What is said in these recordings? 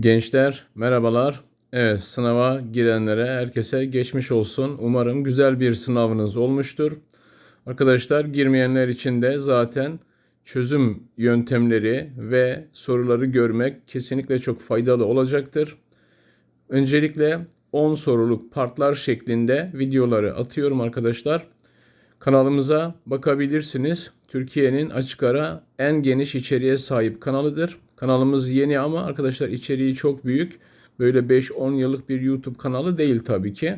Gençler merhabalar. Evet sınava girenlere herkese geçmiş olsun. Umarım güzel bir sınavınız olmuştur. Arkadaşlar girmeyenler için de zaten çözüm yöntemleri ve soruları görmek kesinlikle çok faydalı olacaktır. Öncelikle 10 soruluk partlar şeklinde videoları atıyorum arkadaşlar. Kanalımıza bakabilirsiniz. Türkiye'nin açık ara en geniş içeriğe sahip kanalıdır. Kanalımız yeni ama arkadaşlar içeriği çok büyük. Böyle 5-10 yıllık bir YouTube kanalı değil tabii ki.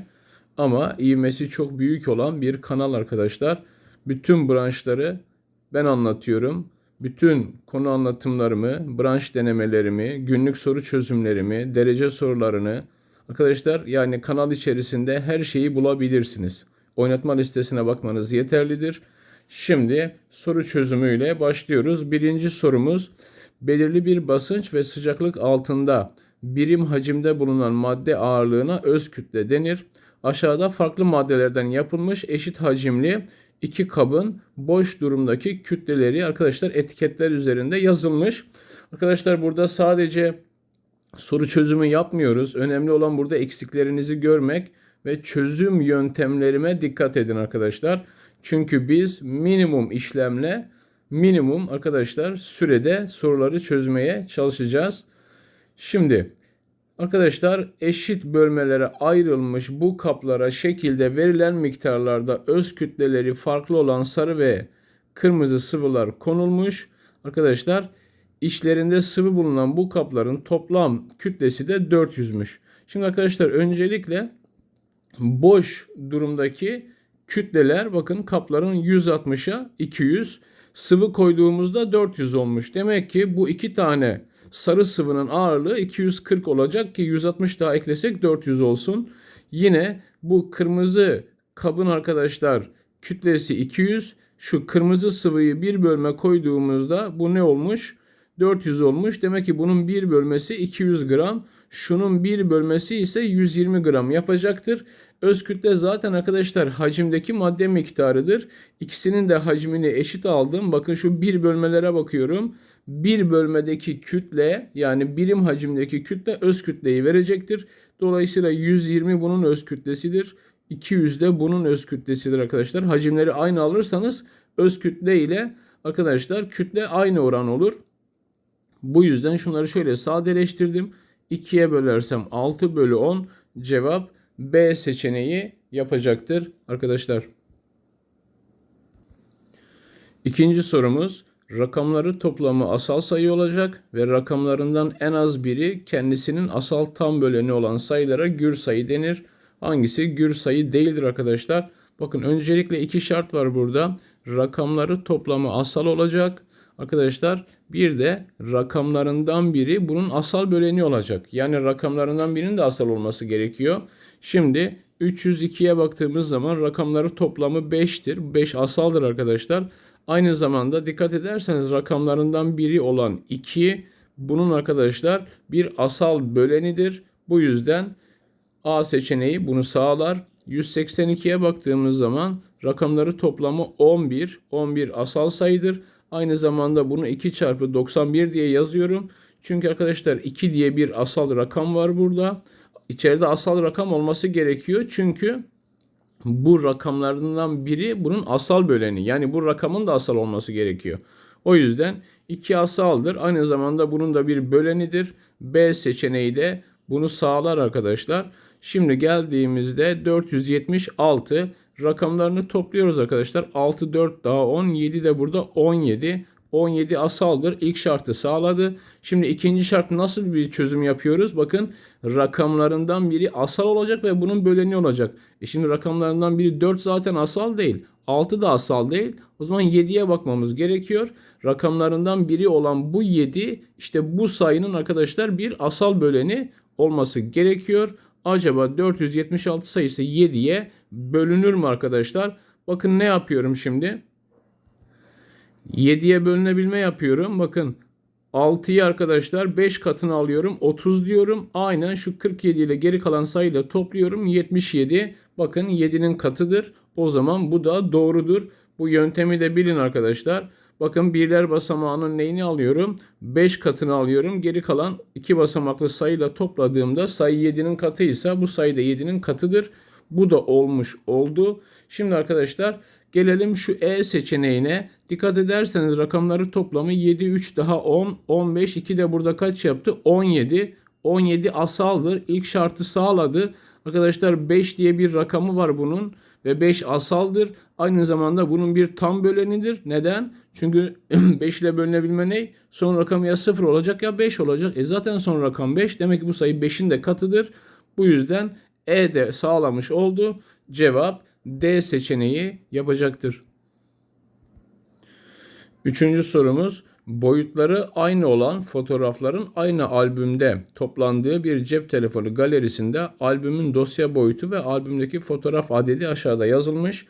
Ama ivmesi çok büyük olan bir kanal arkadaşlar. Bütün branşları ben anlatıyorum. Bütün konu anlatımlarımı, branş denemelerimi, günlük soru çözümlerimi, derece sorularını arkadaşlar yani kanal içerisinde her şeyi bulabilirsiniz. Oynatma listesine bakmanız yeterlidir. Şimdi soru çözümüyle başlıyoruz. Birinci sorumuz belirli bir basınç ve sıcaklık altında birim hacimde bulunan madde ağırlığına öz kütle denir. Aşağıda farklı maddelerden yapılmış eşit hacimli iki kabın boş durumdaki kütleleri arkadaşlar etiketler üzerinde yazılmış. Arkadaşlar burada sadece soru çözümü yapmıyoruz. Önemli olan burada eksiklerinizi görmek ve çözüm yöntemlerime dikkat edin arkadaşlar. Çünkü biz minimum işlemle minimum arkadaşlar sürede soruları çözmeye çalışacağız. Şimdi arkadaşlar eşit bölmelere ayrılmış bu kaplara şekilde verilen miktarlarda öz kütleleri farklı olan sarı ve kırmızı sıvılar konulmuş. Arkadaşlar içlerinde sıvı bulunan bu kapların toplam kütlesi de 400'müş. Şimdi arkadaşlar öncelikle boş durumdaki kütleler bakın kapların 160'a 200 sıvı koyduğumuzda 400 olmuş. Demek ki bu iki tane sarı sıvının ağırlığı 240 olacak ki 160 daha eklesek 400 olsun. Yine bu kırmızı kabın arkadaşlar kütlesi 200. Şu kırmızı sıvıyı bir bölme koyduğumuzda bu ne olmuş? 400 olmuş. Demek ki bunun bir bölmesi 200 gram. Şunun bir bölmesi ise 120 gram yapacaktır. Öz kütle zaten arkadaşlar hacimdeki madde miktarıdır. İkisinin de hacmini eşit aldım. Bakın şu bir bölmelere bakıyorum. Bir bölmedeki kütle yani birim hacimdeki kütle öz kütleyi verecektir. Dolayısıyla 120 bunun öz kütlesidir. 200 de bunun öz kütlesidir arkadaşlar. Hacimleri aynı alırsanız öz kütle ile arkadaşlar kütle aynı oran olur. Bu yüzden şunları şöyle sadeleştirdim. 2'ye bölersem 6 bölü 10 cevap B seçeneği yapacaktır arkadaşlar. İkinci sorumuz rakamları toplamı asal sayı olacak ve rakamlarından en az biri kendisinin asal tam böleni olan sayılara gür sayı denir. Hangisi gür sayı değildir arkadaşlar? Bakın öncelikle iki şart var burada. Rakamları toplamı asal olacak. Arkadaşlar bir de rakamlarından biri bunun asal böleni olacak. Yani rakamlarından birinin de asal olması gerekiyor. Şimdi 302'ye baktığımız zaman rakamları toplamı 5'tir. 5 asaldır arkadaşlar. Aynı zamanda dikkat ederseniz rakamlarından biri olan 2 bunun arkadaşlar bir asal bölenidir. Bu yüzden A seçeneği bunu sağlar. 182'ye baktığımız zaman rakamları toplamı 11. 11 asal sayıdır. Aynı zamanda bunu 2 çarpı 91 diye yazıyorum. Çünkü arkadaşlar 2 diye bir asal rakam var burada. İçeride asal rakam olması gerekiyor. Çünkü bu rakamlarından biri bunun asal böleni. Yani bu rakamın da asal olması gerekiyor. O yüzden 2 asaldır. Aynı zamanda bunun da bir bölenidir. B seçeneği de bunu sağlar arkadaşlar. Şimdi geldiğimizde 476 rakamlarını topluyoruz arkadaşlar. 6, 4 daha 10, 7 de burada 17. 17 asaldır. İlk şartı sağladı. Şimdi ikinci şart nasıl bir çözüm yapıyoruz? Bakın rakamlarından biri asal olacak ve bunun böleni olacak. E şimdi rakamlarından biri 4 zaten asal değil. 6 da asal değil. O zaman 7'ye bakmamız gerekiyor. Rakamlarından biri olan bu 7 işte bu sayının arkadaşlar bir asal böleni olması gerekiyor. Acaba 476 sayısı 7'ye bölünür mü arkadaşlar? Bakın ne yapıyorum şimdi? 7'ye bölünebilme yapıyorum. Bakın 6'yı arkadaşlar 5 katını alıyorum. 30 diyorum. Aynen şu 47 ile geri kalan sayıyla topluyorum. 77. Bakın 7'nin katıdır. O zaman bu da doğrudur. Bu yöntemi de bilin arkadaşlar. Bakın birler basamağının neyini alıyorum? 5 katını alıyorum. Geri kalan 2 basamaklı sayıyla topladığımda sayı 7'nin katıysa bu sayı da 7'nin katıdır. Bu da olmuş oldu. Şimdi arkadaşlar gelelim şu E seçeneğine. Dikkat ederseniz rakamları toplamı 7, 3 daha 10, 15, 2 de burada kaç yaptı? 17. 17 asaldır. İlk şartı sağladı. Arkadaşlar 5 diye bir rakamı var bunun ve 5 asaldır. Aynı zamanda bunun bir tam bölenidir. Neden? Çünkü 5 ile bölünebilme ne? Son rakam ya 0 olacak ya 5 olacak. E zaten son rakam 5. Demek ki bu sayı 5'in de katıdır. Bu yüzden E de sağlamış oldu. Cevap D seçeneği yapacaktır. Üçüncü sorumuz boyutları aynı olan fotoğrafların aynı albümde toplandığı bir cep telefonu galerisinde albümün dosya boyutu ve albümdeki fotoğraf adedi aşağıda yazılmış.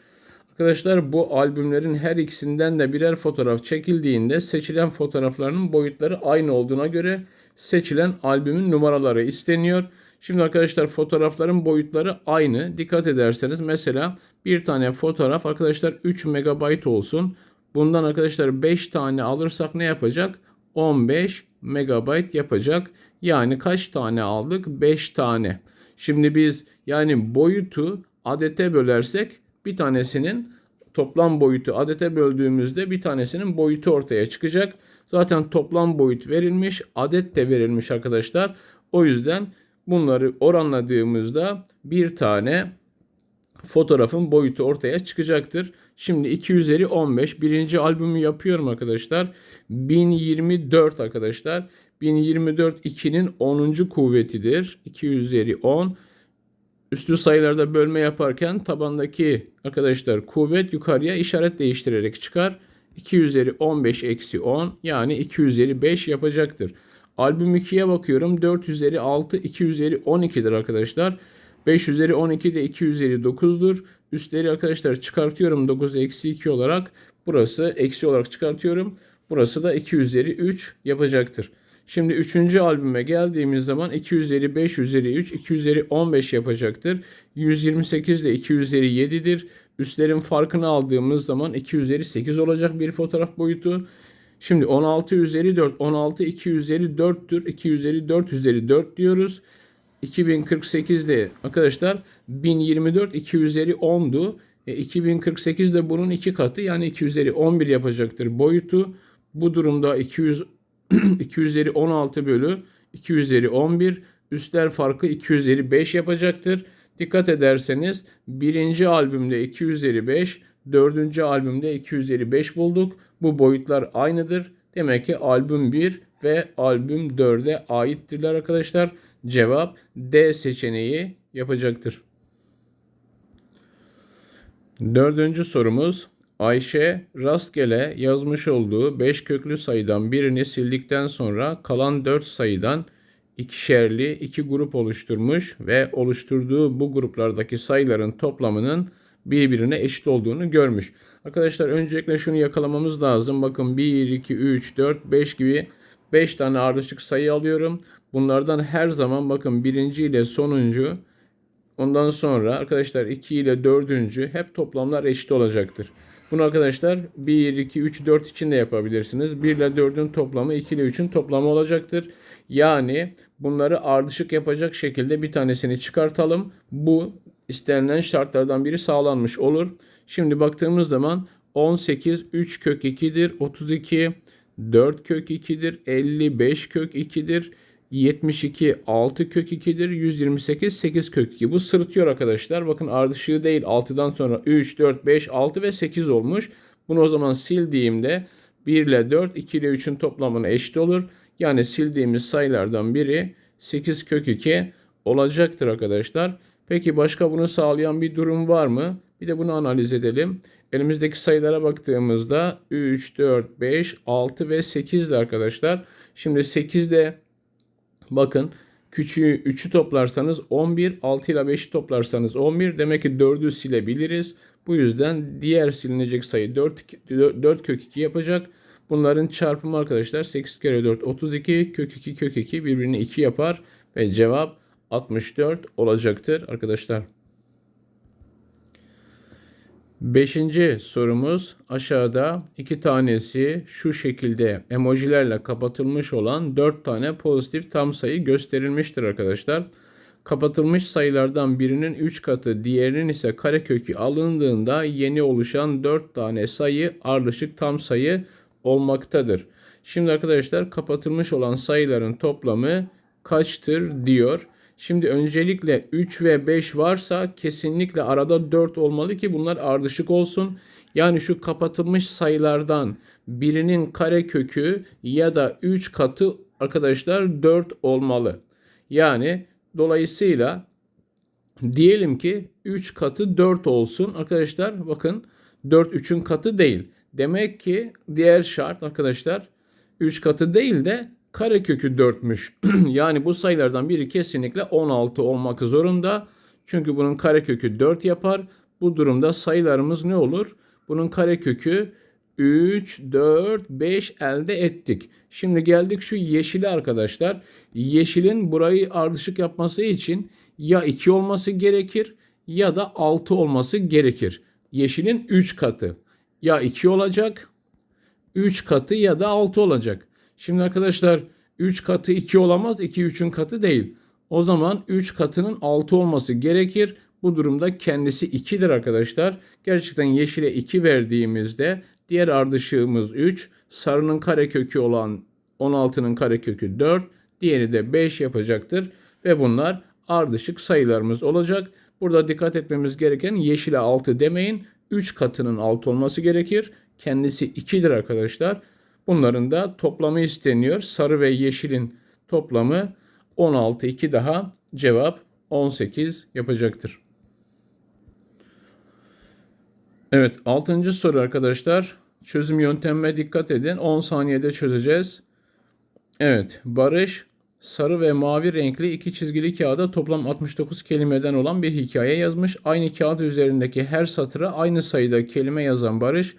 Arkadaşlar bu albümlerin her ikisinden de birer fotoğraf çekildiğinde seçilen fotoğrafların boyutları aynı olduğuna göre seçilen albümün numaraları isteniyor. Şimdi arkadaşlar fotoğrafların boyutları aynı. Dikkat ederseniz mesela bir tane fotoğraf arkadaşlar 3 MB olsun. Bundan arkadaşlar 5 tane alırsak ne yapacak? 15 MB yapacak. Yani kaç tane aldık? 5 tane. Şimdi biz yani boyutu adete bölersek bir tanesinin toplam boyutu adete böldüğümüzde bir tanesinin boyutu ortaya çıkacak. Zaten toplam boyut verilmiş, adet de verilmiş arkadaşlar. O yüzden bunları oranladığımızda bir tane fotoğrafın boyutu ortaya çıkacaktır. Şimdi 2 üzeri 15 birinci albümü yapıyorum arkadaşlar. 1024 arkadaşlar. 1024 2'nin 10. kuvvetidir. 2 üzeri 10. Üstü sayılarda bölme yaparken tabandaki arkadaşlar kuvvet yukarıya işaret değiştirerek çıkar. 2 üzeri 15 eksi 10 yani 2 üzeri 5 yapacaktır. Albüm 2'ye bakıyorum. 4 üzeri 6 2 üzeri 12'dir arkadaşlar. 5 üzeri 12 de 2 üzeri 9'dur. Üstleri arkadaşlar çıkartıyorum 9 eksi 2 olarak. Burası eksi olarak çıkartıyorum. Burası da 2 üzeri 3 yapacaktır. Şimdi 3. albüme geldiğimiz zaman 2 üzeri 5 üzeri 3 2 üzeri 15 yapacaktır. 128 de 2 üzeri 7'dir. Üstlerin farkını aldığımız zaman 2 üzeri 8 olacak bir fotoğraf boyutu. Şimdi 16 üzeri 4 16 2 üzeri 4'tür. 2 üzeri 4 üzeri 4 diyoruz. 2048'de arkadaşlar 1024 2 üzeri 10'du. E, 2048 de bunun iki katı yani 2 üzeri 11 yapacaktır boyutu. Bu durumda 200 2 üzeri 16 bölü 2 üzeri 11 üstler farkı 2 üzeri 5 yapacaktır. Dikkat ederseniz birinci albümde 2 üzeri 5, dördüncü albümde 2 üzeri 5 bulduk. Bu boyutlar aynıdır. Demek ki albüm 1 ve albüm 4'e aittirler arkadaşlar. Cevap D seçeneği yapacaktır. Dördüncü sorumuz Ayşe rastgele yazmış olduğu 5 köklü sayıdan birini sildikten sonra kalan 4 sayıdan ikişerli iki grup oluşturmuş ve oluşturduğu bu gruplardaki sayıların toplamının birbirine eşit olduğunu görmüş. Arkadaşlar öncelikle şunu yakalamamız lazım. Bakın 1, 2, 3, 4, 5 gibi 5 tane ardışık sayı alıyorum. Bunlardan her zaman bakın birinci ile sonuncu ondan sonra arkadaşlar 2 ile dördüncü hep toplamlar eşit olacaktır. Bunu arkadaşlar 1, 2, 3, 4 için de yapabilirsiniz. 1 ile 4'ün toplamı 2 ile 3'ün toplamı olacaktır. Yani bunları ardışık yapacak şekilde bir tanesini çıkartalım. Bu istenilen şartlardan biri sağlanmış olur. Şimdi baktığımız zaman 18 3 kök 2'dir. 32 4 kök 2'dir. 55 kök 2'dir. 72 6 kök 2'dir. 128 8 kök 2. Bu sırıtıyor arkadaşlar. Bakın ardışığı değil 6'dan sonra 3, 4, 5, 6 ve 8 olmuş. Bunu o zaman sildiğimde 1 ile 4, 2 ile 3'ün toplamına eşit olur. Yani sildiğimiz sayılardan biri 8 kök 2 olacaktır arkadaşlar. Peki başka bunu sağlayan bir durum var mı? Bir de bunu analiz edelim. Elimizdeki sayılara baktığımızda 3, 4, 5, 6 ve 8'di arkadaşlar. Şimdi 8 de bakın küçüğü 3'ü toplarsanız 11, 6 ile 5'i toplarsanız 11. Demek ki 4'ü silebiliriz. Bu yüzden diğer silinecek sayı 4, 4 kök 2 yapacak. Bunların çarpımı arkadaşlar 8 kere 4 32 kök 2 kök 2 birbirini 2 yapar ve cevap 64 olacaktır arkadaşlar. Beşinci sorumuz aşağıda iki tanesi şu şekilde emojilerle kapatılmış olan dört tane pozitif tam sayı gösterilmiştir arkadaşlar. Kapatılmış sayılardan birinin 3 katı diğerinin ise karekökü alındığında yeni oluşan 4 tane sayı ardışık tam sayı olmaktadır. Şimdi arkadaşlar kapatılmış olan sayıların toplamı kaçtır diyor. Şimdi öncelikle 3 ve 5 varsa kesinlikle arada 4 olmalı ki bunlar ardışık olsun. Yani şu kapatılmış sayılardan birinin karekökü ya da 3 katı arkadaşlar 4 olmalı. Yani dolayısıyla diyelim ki 3 katı 4 olsun. Arkadaşlar bakın 4 3'ün katı değil. Demek ki diğer şart arkadaşlar 3 katı değil de karekökü 4'müş. yani bu sayılardan biri kesinlikle 16 olmak zorunda. Çünkü bunun karekökü 4 yapar. Bu durumda sayılarımız ne olur? Bunun karekökü 3, 4, 5 elde ettik. Şimdi geldik şu yeşile arkadaşlar. Yeşilin burayı ardışık yapması için ya 2 olması gerekir ya da 6 olması gerekir. Yeşilin 3 katı. Ya 2 olacak, 3 katı ya da 6 olacak. Şimdi arkadaşlar 3 katı 2 olamaz. 2 3'ün katı değil. O zaman 3 katının 6 olması gerekir. Bu durumda kendisi 2'dir arkadaşlar. Gerçekten yeşile 2 verdiğimizde diğer ardışığımız 3. Sarının karekökü olan 16'nın karekökü 4. Diğeri de 5 yapacaktır. Ve bunlar ardışık sayılarımız olacak. Burada dikkat etmemiz gereken yeşile 6 demeyin. 3 katının 6 olması gerekir. Kendisi 2'dir arkadaşlar. Bunların da toplamı isteniyor. Sarı ve yeşilin toplamı 16 2 daha cevap 18 yapacaktır. Evet 6. soru arkadaşlar. Çözüm yöntemine dikkat edin. 10 saniyede çözeceğiz. Evet Barış sarı ve mavi renkli iki çizgili kağıda toplam 69 kelimeden olan bir hikaye yazmış. Aynı kağıt üzerindeki her satıra aynı sayıda kelime yazan Barış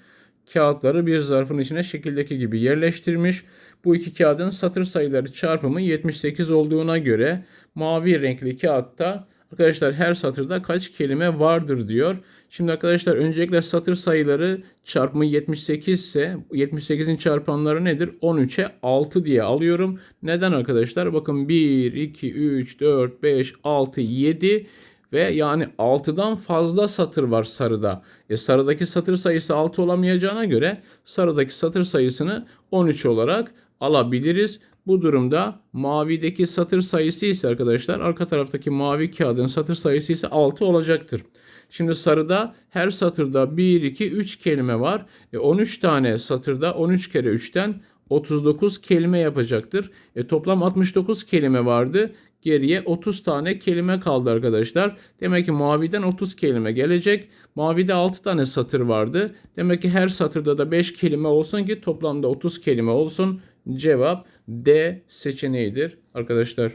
kağıtları bir zarfın içine şekildeki gibi yerleştirmiş. Bu iki kağıdın satır sayıları çarpımı 78 olduğuna göre mavi renkli kağıtta arkadaşlar her satırda kaç kelime vardır diyor. Şimdi arkadaşlar öncelikle satır sayıları çarpımı 78 ise 78'in çarpanları nedir? 13'e 6 diye alıyorum. Neden arkadaşlar? Bakın 1, 2, 3, 4, 5, 6, 7 ve yani 6'dan fazla satır var sarıda. E sarıdaki satır sayısı 6 olamayacağına göre sarıdaki satır sayısını 13 olarak alabiliriz. Bu durumda mavideki satır sayısı ise arkadaşlar arka taraftaki mavi kağıdın satır sayısı ise 6 olacaktır. Şimdi sarıda her satırda 1, 2, 3 kelime var. E 13 tane satırda 13 kere 3'ten 39 kelime yapacaktır. E toplam 69 kelime vardı. Geriye 30 tane kelime kaldı arkadaşlar. Demek ki maviden 30 kelime gelecek. Mavide 6 tane satır vardı. Demek ki her satırda da 5 kelime olsun ki toplamda 30 kelime olsun. Cevap D seçeneğidir arkadaşlar.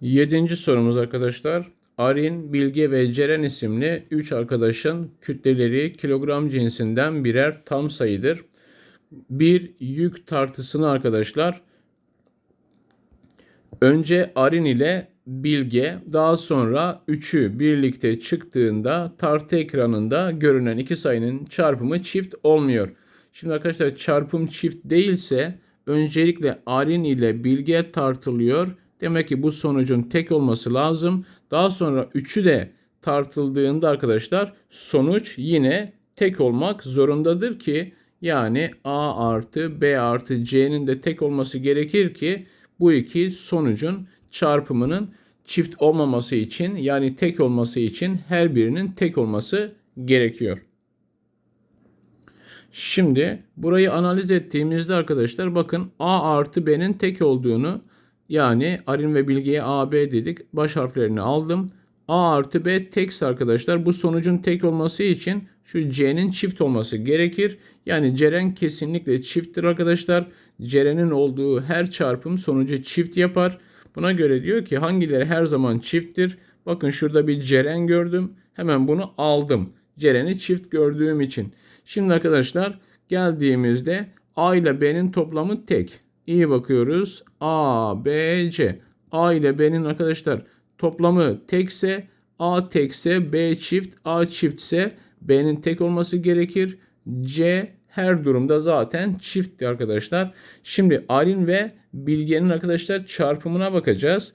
Yedinci sorumuz arkadaşlar. Arin, Bilge ve Ceren isimli 3 arkadaşın kütleleri kilogram cinsinden birer tam sayıdır. Bir yük tartısını arkadaşlar önce Arin ile Bilge daha sonra üçü birlikte çıktığında tartı ekranında görünen iki sayının çarpımı çift olmuyor. Şimdi arkadaşlar çarpım çift değilse öncelikle Arin ile Bilge tartılıyor. Demek ki bu sonucun tek olması lazım. Daha sonra üçü de tartıldığında arkadaşlar sonuç yine tek olmak zorundadır ki yani A artı B artı C'nin de tek olması gerekir ki bu iki sonucun çarpımının çift olmaması için yani tek olması için her birinin tek olması gerekiyor. Şimdi burayı analiz ettiğimizde arkadaşlar bakın A artı B'nin tek olduğunu yani Arin ve Bilge'ye A, B dedik. Baş harflerini aldım. A artı B tekse arkadaşlar. Bu sonucun tek olması için şu C'nin çift olması gerekir. Yani Ceren kesinlikle çifttir arkadaşlar. Ceren'in olduğu her çarpım sonucu çift yapar. Buna göre diyor ki hangileri her zaman çifttir? Bakın şurada bir Ceren gördüm. Hemen bunu aldım. Ceren'i çift gördüğüm için. Şimdi arkadaşlar geldiğimizde A ile B'nin toplamı tek. İyi bakıyoruz. A, B, C. A ile B'nin arkadaşlar toplamı tekse A tekse B çift, A çiftse B'nin tek olması gerekir. C her durumda zaten çiftti arkadaşlar. Şimdi Arin ve Bilge'nin arkadaşlar çarpımına bakacağız.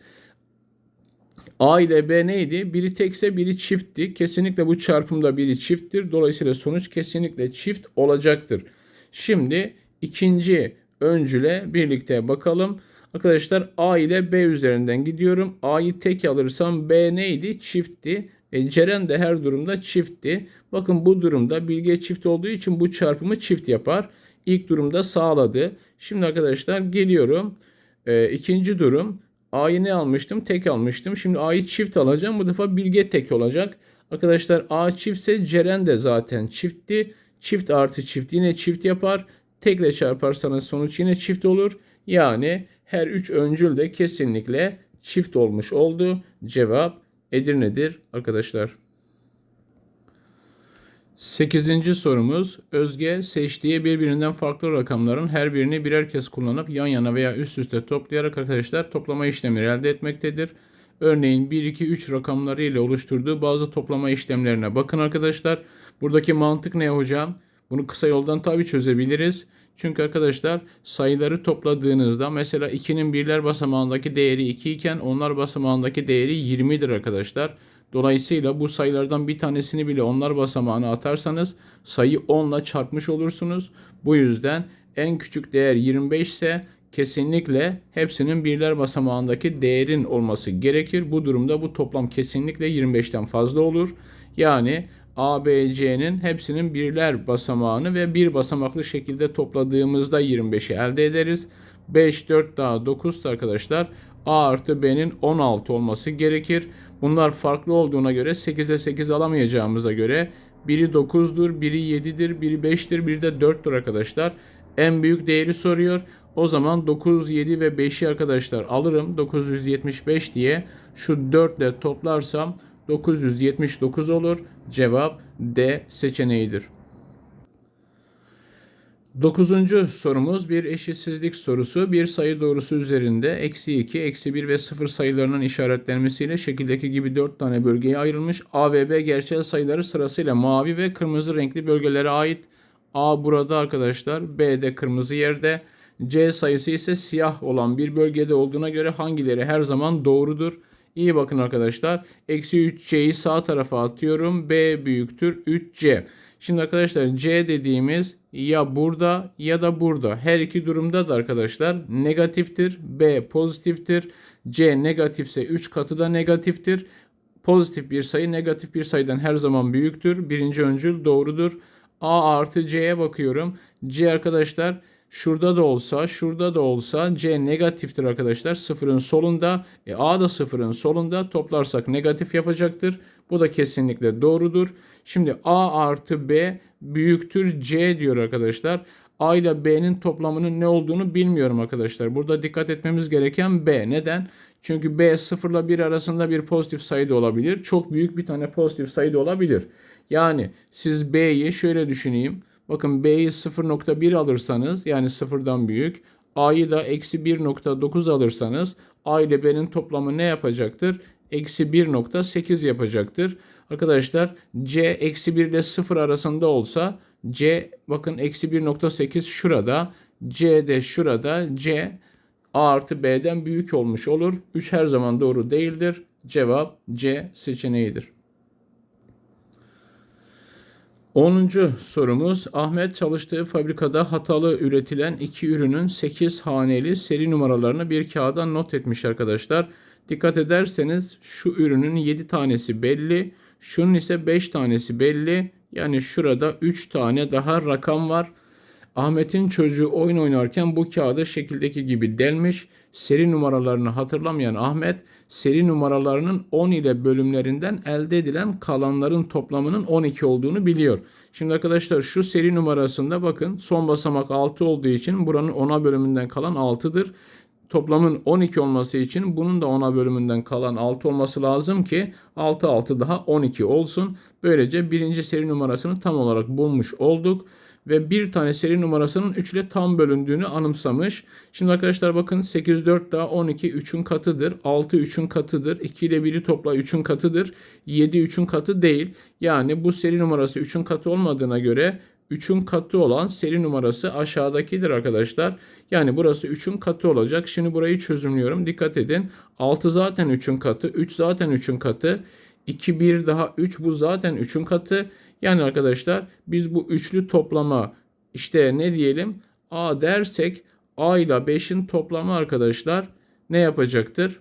A ile B neydi? Biri tekse biri çiftti. Kesinlikle bu çarpımda biri çifttir. Dolayısıyla sonuç kesinlikle çift olacaktır. Şimdi ikinci öncüle birlikte bakalım. Arkadaşlar A ile B üzerinden gidiyorum. A'yı tek alırsam B neydi? Çiftti. E, Ceren de her durumda çiftti. Bakın bu durumda bilge çift olduğu için bu çarpımı çift yapar. İlk durumda sağladı. Şimdi arkadaşlar geliyorum. E, ikinci durum. A'yı ne almıştım? Tek almıştım. Şimdi A'yı çift alacağım. Bu defa bilge tek olacak. Arkadaşlar A çiftse Ceren de zaten çiftti. Çift artı çift yine çift yapar. Tekle çarparsanız sonuç yine çift olur. Yani her üç öncül de kesinlikle çift olmuş oldu. Cevap Edirne'dir arkadaşlar. Sekizinci sorumuz Özge seçtiği birbirinden farklı rakamların her birini birer kez kullanıp yan yana veya üst üste toplayarak arkadaşlar toplama işlemleri elde etmektedir. Örneğin 1, 2, 3 rakamları ile oluşturduğu bazı toplama işlemlerine bakın arkadaşlar. Buradaki mantık ne hocam? Bunu kısa yoldan tabi çözebiliriz. Çünkü arkadaşlar sayıları topladığınızda mesela 2'nin birler basamağındaki değeri 2 iken onlar basamağındaki değeri 20'dir arkadaşlar. Dolayısıyla bu sayılardan bir tanesini bile onlar basamağına atarsanız sayı 10 ile çarpmış olursunuz. Bu yüzden en küçük değer 25 ise kesinlikle hepsinin birler basamağındaki değerin olması gerekir. Bu durumda bu toplam kesinlikle 25'ten fazla olur. Yani A, B, C'nin hepsinin birler basamağını ve bir basamaklı şekilde topladığımızda 25'i elde ederiz. 5, 4 daha 9 arkadaşlar A artı B'nin 16 olması gerekir. Bunlar farklı olduğuna göre 8'e 8 alamayacağımıza göre biri 9'dur, biri 7'dir, biri 5'tir, biri de 4'tür arkadaşlar. En büyük değeri soruyor. O zaman 9, 7 ve 5'i arkadaşlar alırım. 975 diye şu 4 ile toplarsam 979 olur. Cevap D seçeneğidir. Dokuzuncu sorumuz bir eşitsizlik sorusu. Bir sayı doğrusu üzerinde eksi 2, eksi 1 ve 0 sayılarının işaretlenmesiyle şekildeki gibi 4 tane bölgeye ayrılmış. A ve B gerçel sayıları sırasıyla mavi ve kırmızı renkli bölgelere ait. A burada arkadaşlar, B de kırmızı yerde. C sayısı ise siyah olan bir bölgede olduğuna göre hangileri her zaman doğrudur? İyi bakın arkadaşlar. Eksi 3c'yi sağ tarafa atıyorum. B büyüktür 3c. Şimdi arkadaşlar c dediğimiz ya burada ya da burada. Her iki durumda da arkadaşlar negatiftir. B pozitiftir. C negatifse 3 katı da negatiftir. Pozitif bir sayı negatif bir sayıdan her zaman büyüktür. Birinci öncül doğrudur. A artı C'ye bakıyorum. C arkadaşlar Şurada da olsa, şurada da olsa C negatiftir arkadaşlar. Sıfırın solunda. E, A da sıfırın solunda. Toplarsak negatif yapacaktır. Bu da kesinlikle doğrudur. Şimdi A artı B büyüktür C diyor arkadaşlar. A ile B'nin toplamının ne olduğunu bilmiyorum arkadaşlar. Burada dikkat etmemiz gereken B. Neden? Çünkü B 0 ile 1 arasında bir pozitif sayı da olabilir. Çok büyük bir tane pozitif sayı da olabilir. Yani siz B'yi şöyle düşüneyim. Bakın B'yi 0.1 alırsanız yani sıfırdan büyük. A'yı da eksi 1.9 alırsanız A ile B'nin toplamı ne yapacaktır? Eksi 1.8 yapacaktır. Arkadaşlar C eksi 1 ile 0 arasında olsa C bakın eksi 1.8 şurada. C de şurada. C A artı B'den büyük olmuş olur. 3 her zaman doğru değildir. Cevap C seçeneğidir. 10. sorumuz Ahmet çalıştığı fabrikada hatalı üretilen iki ürünün 8 haneli seri numaralarını bir kağıda not etmiş arkadaşlar. Dikkat ederseniz şu ürünün 7 tanesi belli. Şunun ise 5 tanesi belli. Yani şurada 3 tane daha rakam var. Ahmet'in çocuğu oyun oynarken bu kağıdı şekildeki gibi delmiş. Seri numaralarını hatırlamayan Ahmet, seri numaralarının 10 ile bölümlerinden elde edilen kalanların toplamının 12 olduğunu biliyor. Şimdi arkadaşlar şu seri numarasında bakın son basamak 6 olduğu için buranın 10'a bölümünden kalan 6'dır. Toplamın 12 olması için bunun da 10'a bölümünden kalan 6 olması lazım ki 6 6 daha 12 olsun. Böylece birinci seri numarasını tam olarak bulmuş olduk. Ve bir tane seri numarasının 3 ile tam bölündüğünü anımsamış. Şimdi arkadaşlar bakın 8 4 daha 12 3'ün katıdır. 6 3'ün katıdır. 2 ile 1'i topla 3'ün katıdır. 7 3'ün katı değil. Yani bu seri numarası 3'ün katı olmadığına göre 3'ün katı olan seri numarası aşağıdakidir arkadaşlar. Yani burası 3'ün katı olacak. Şimdi burayı çözümlüyorum. Dikkat edin. 6 zaten 3'ün katı. 3 zaten 3'ün katı. 2 1 daha 3 bu zaten 3'ün katı. Yani arkadaşlar biz bu üçlü toplama işte ne diyelim A dersek A ile 5'in toplamı arkadaşlar ne yapacaktır?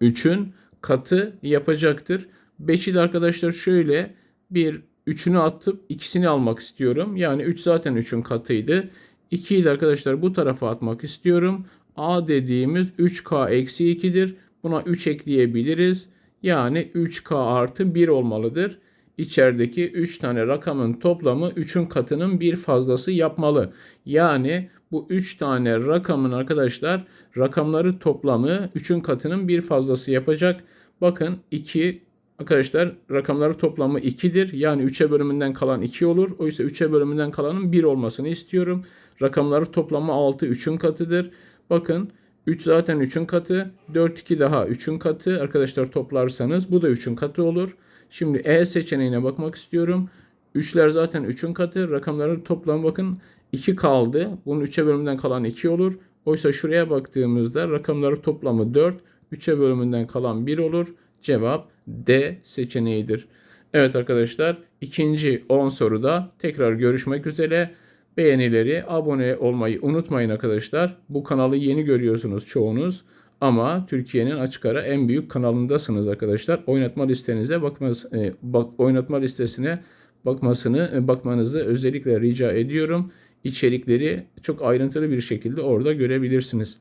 3'ün katı yapacaktır. 5'i de arkadaşlar şöyle bir 3'ünü atıp ikisini almak istiyorum. Yani 3 zaten 3'ün katıydı. 2'yi de arkadaşlar bu tarafa atmak istiyorum. A dediğimiz 3K eksi 2'dir. Buna 3 ekleyebiliriz. Yani 3K artı 1 olmalıdır. İçerideki 3 tane rakamın toplamı 3'ün katının bir fazlası yapmalı. Yani bu 3 tane rakamın arkadaşlar rakamları toplamı 3'ün katının bir fazlası yapacak. Bakın 2 arkadaşlar rakamları toplamı 2'dir. Yani 3'e bölümünden kalan 2 olur. Oysa 3'e bölümünden kalanın 1 olmasını istiyorum. Rakamları toplamı 6 3'ün katıdır. Bakın 3 zaten 3'ün katı. 4 2 daha 3'ün katı. Arkadaşlar toplarsanız bu da 3'ün katı olur. Şimdi E seçeneğine bakmak istiyorum. 3'ler zaten 3'ün katı. Rakamların toplamı bakın 2 kaldı. Bunun 3'e bölümünden kalan 2 olur. Oysa şuraya baktığımızda rakamları toplamı 4. 3'e bölümünden kalan 1 olur. Cevap D seçeneğidir. Evet arkadaşlar ikinci 10 soruda tekrar görüşmek üzere. Beğenileri, abone olmayı unutmayın arkadaşlar. Bu kanalı yeni görüyorsunuz çoğunuz. Ama Türkiye'nin açık ara en büyük kanalındasınız arkadaşlar. Oynatma listenize bakmaz, e, bak, oynatma listesine bakmasını e, bakmanızı özellikle rica ediyorum. İçerikleri çok ayrıntılı bir şekilde orada görebilirsiniz.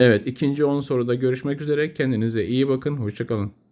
Evet ikinci 10 soruda görüşmek üzere. Kendinize iyi bakın. Hoşçakalın.